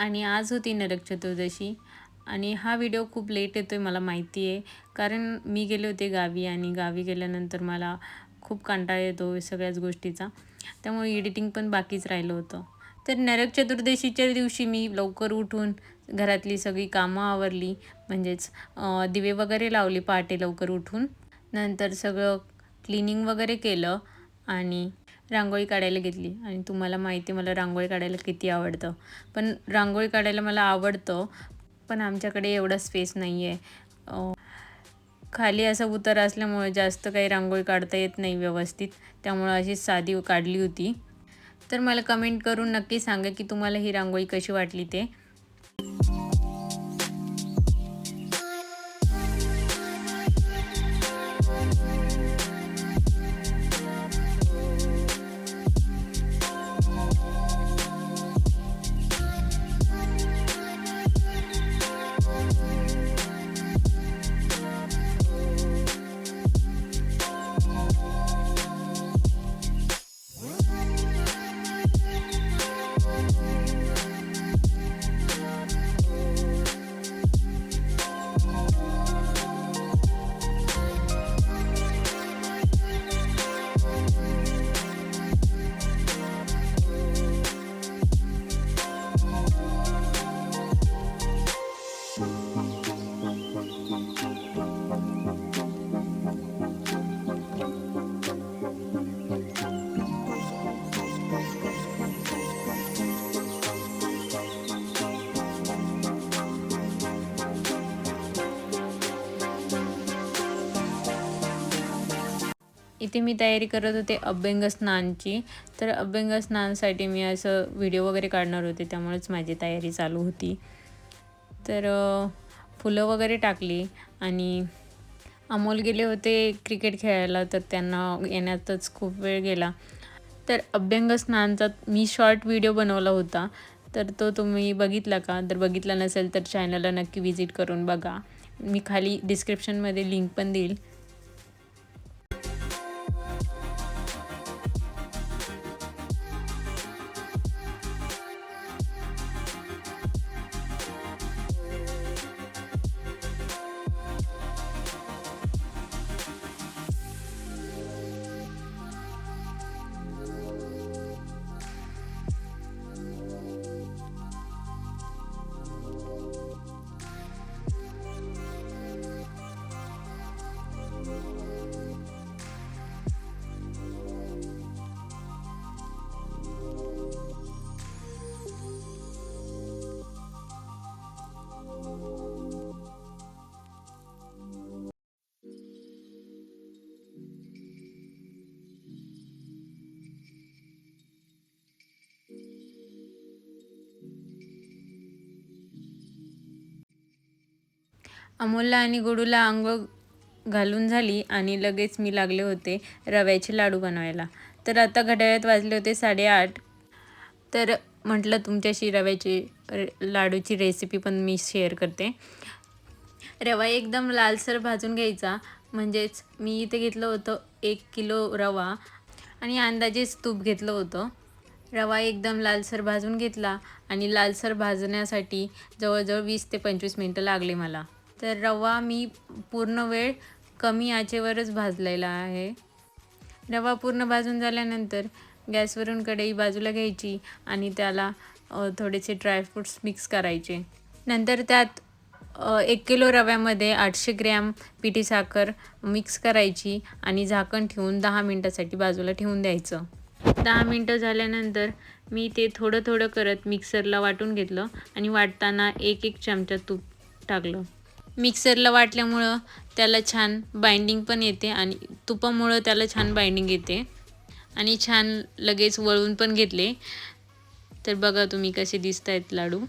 आणि आज होती नरक चतुर्दशी. आणि हा व्हिडिओ खूप लेट येतो आहे मला माहिती आहे कारण मी गेले होते गावी आणि गावी गेल्यानंतर मला खूप कंटाळा येतो सगळ्याच गोष्टीचा. त्यामुळे एडिटिंग पण बाकीच राहिलं होतं. तर नरक चतुर्दशीच्या दिवशी मी लवकर उठून घरातली सगळी कामं आवरली. म्हणजेच दिवे वगैरे लावले पहाटे लवकर उठून. नंतर सगळं क्लिनिंग वगैरे केलं आणि रांगोळी काढायला घेतली. आणि तुम्हाला माहिती मला रांगोळी काढायला किती आवडतं. पण रांगोळी काढायला मला आवडतं पण आमच्याकडे एवढा स्पेस नाही आहे खाली असं उतर असल्यामुळे जास्त काही रांगोळी काढता येत नाही व्यवस्थित. त्यामुळं अशी साधी काढली होती. तर मला कमेंट करून नक्की सांगा की तुम्हाला ही रांगोळी कशी वाटली ते. इथे मी तयारी करत होते अभ्यंग स्नानची. तर अभ्यंग स्नानसाठी मी असं व्हिडिओ वगैरे काढणार होते त्यामुळेच माझी तयारी चालू होती. तर फुलं वगैरे टाकली आणि अमोल गेले होते क्रिकेट खेळायला तर त्यांना येण्यातच खूप वेळ गेला. तर अभ्यंग स्नानचा मी शॉर्ट व्हिडिओ बनवला होता. तर तो तुम्ही बघितला का? जर बघितला नसेल तर चॅनलला नक्की व्हिजिट करून बघा. मी खाली डिस्क्रिप्शनमध्ये लिंक पण देईल. अमोलला आणि गुडूला आंघोळ घालून झाली आणि लगेच मी लागले होते रव्याचे लाडू बनवायला. तर आता घड्याळ्यात वाजले होते साडेआठ. तर म्हटलं तुमच्याशी रव्याची लाडूची रेसिपी पण मी शेअर करते. रवा एकदम लालसर भाजून घ्यायचा. म्हणजेच मी इथे घेतलं होतं एक किलो रवा आणि अंदाजेच तूप घेतलं होतं. रवा एकदम लालसर भाजून घेतला आणि लालसर भाजण्यासाठी जवळजवळ वीस ते पंचवीस मिनटं लागले मला. तर रवा मी पूर्ण वेळ कमी आचेवरच भाजलेला आहे. रवा पूर्ण भाजून झाल्यानंतर गॅसवरून कढई बाजूला घ्यायची आणि त्याला थोडेसे ड्रायफ्रूट्स मिक्स करायचे. नंतर त्यात एक किलो रव्यामध्ये आठशे ग्रॅम पिठी साखर मिक्स करायची आणि झाकण ठेवून दहा मिनटासाठी बाजूला ठेवून द्यायचं. दहा मिनटं झाल्यानंतर मी ते थोडं थोडं करत मिक्सरला वाटून घेतलं आणि वाटताना एक एक चमचा तूप टाकलं. मिक्सरला वाटल्यामुळं त्याला छान बाइंडिंग पण येते आणि तुपामुळं त्याला छान बाइंडिंग येते. आणि छान लगेच वळून पण घेतले. तर बघा तुम्ही कसे दिसत आहेत लाडू.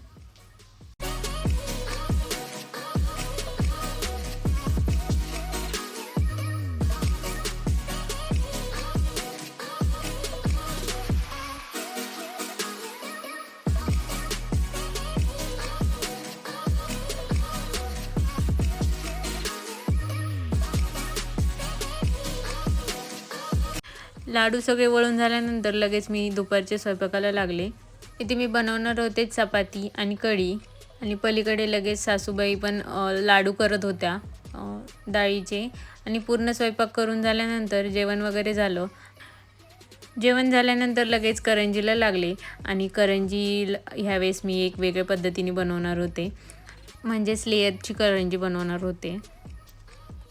लाडू सगळे वळून झाल्यानंतर लगेच मी दुपारच्या स्वयंपाकाला लागले. इथे मी बनवणार होते चपाती आणि कढी. आणि पलीकडे लगेच सासूबाई पण लाडू करत होत्या डाळीचे. आणि पूर्ण स्वयंपाक करून झाल्यानंतर जेवण वगैरे झालं. जेवण झाल्यानंतर लगेच करंजीला लागले. आणि करंजी ल- ह्यावेळेस मी एक वेगळ्या पद्धतीने बनवणार होते. म्हणजेच लेयरची करंजी बनवणार होते.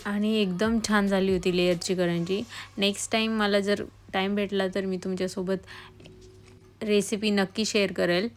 आणि एकदम छान झाली होती लेअरची करंजी नेक्स्ट टाईम मला जर टाईम भेटला तर मी तुमच्यासोबत रेसिपी नक्की शेअर करेल.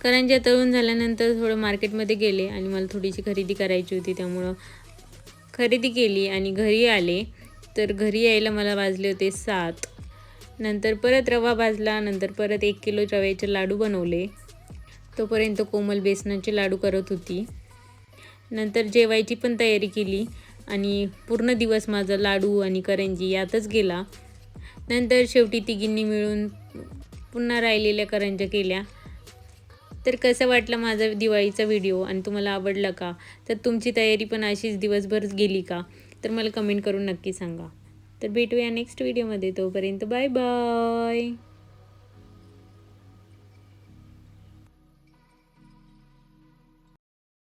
करंज्या तळून झाल्यानंतर थोडं मार्केटमध्ये गेले आणि मला थोडीशी खरेदी करायची होती त्यामुळं खरेदी केली आणि घरी आले. तर घरी यायला मला वाजले होते सात. नंतर परत रवा भाजला नंतर परत एक किलो रव्याचे लाडू बनवले. तोपर्यंत कोमल बेसनाचे लाडू करत होती. नंतर जेवायची पण तयारी केली आणि पूर्ण दिवस माझा लाडू आणि करंजी यातच गेला. नंतर शेवटी तिघींनी मिळून पुन्हा राहिलेल्या करंज्या केल्या. तर कसं वाटलं माझा दिवाळीचा व्हिडिओ आणि तुम्हाला आवडला का? तर तुमची तयारी पण अशीच दिवसभर गेली का? तर मला कमेंट करून नक्की सांगा. तर भेटूया नेक्स्ट व्हिडिओमध्ये तोपर्यंत बाय बाय